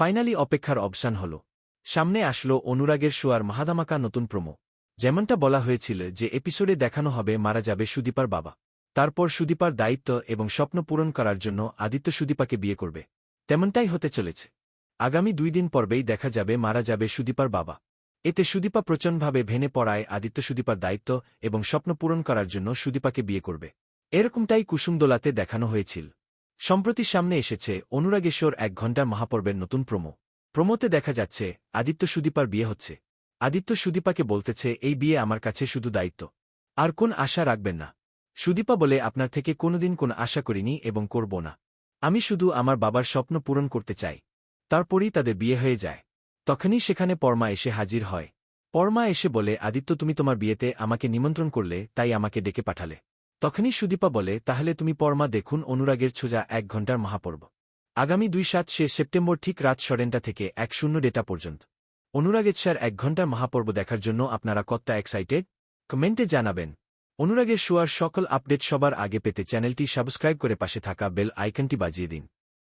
Finally অপেক্ষার অবসান হল। সামনে আসলো অনুরাগের শোয়ার মাহাদামাকা নতুন প্রমো। যেমনটা বলা হয়েছিল যে এপিসোডে দেখানো হবে মারা যাবে সুদীপার বাবা। তারপর সুদীপার দায়িত্ব এবং স্বপ্ন পূরণ করার জন্য আদিত্য সুদীপাকে বিয়ে করবে। তেমনটাই হতে চলেছে। আগামী দুই দিন পর্বেই দেখা যাবে মারা যাবে সুদীপার বাবা। এতে সুদীপা প্রচণ্ডভাবে ভেনে পড়ায় আদিত্য সুদীপার দায়িত্ব এবং স্বপ্ন পূরণ করার জন্য সুদীপাকে বিয়ে করবে। এরকমটাই কুসুমদোলাতে দেখানো হয়েছিল। সম্প্রতি সামনে এসেছে অনুরাগেশ্বর এক ঘণ্টার মহাপর্বের নতুন প্রমো। প্রমোতে দেখা যাচ্ছে, আদিত্য সুদীপার বিয়ে হচ্ছে। আদিত্য সুদীপাকে বলতেছে, এই বিয়ে আমার কাছে শুধু দায়িত্ব। আর কোন আশা রাখবেন না। সুদীপা বলে, আপনার থেকে কোনোদিন কোন আশা করিনি এবং করব না। আমি শুধু আমার বাবার স্বপ্ন পূরণ করতে চাই। তারপরই তাদের বিয়ে হয়ে যায়। তখনই সেখানে পরমা এসে হাজির হয়। পরমা এসে বলে, আদিত্য, তুমি তোমার বিয়েতে আমাকে নিমন্ত্রণ করলে, তাই আমাকে ডেকে পাঠালে। তখনই সুদীপা বলে, তাহলে তুমি পরমা দেখুন, অনুরাগের ছোজা এক ঘণ্টার মহাপর্ব। আগামী দুই সাত সে সেপ্টেম্বর ঠিক রাত সরেনটা থেকে এক শূন্য ডেটা পর্যন্ত। অনুরাগেচ্ছার এক ঘণ্টার মহাপর্ব দেখার জন্য আপনারা কত্তা এক্সাইটেড কমেন্টে জানাবেন। অনুরাগের শোয়ার সকল আপডেট সবার আগে পেতে চ্যানেলটি সাবস্ক্রাইব করে পাশে থাকা বেল আইকনটি বাজিয়ে দিন।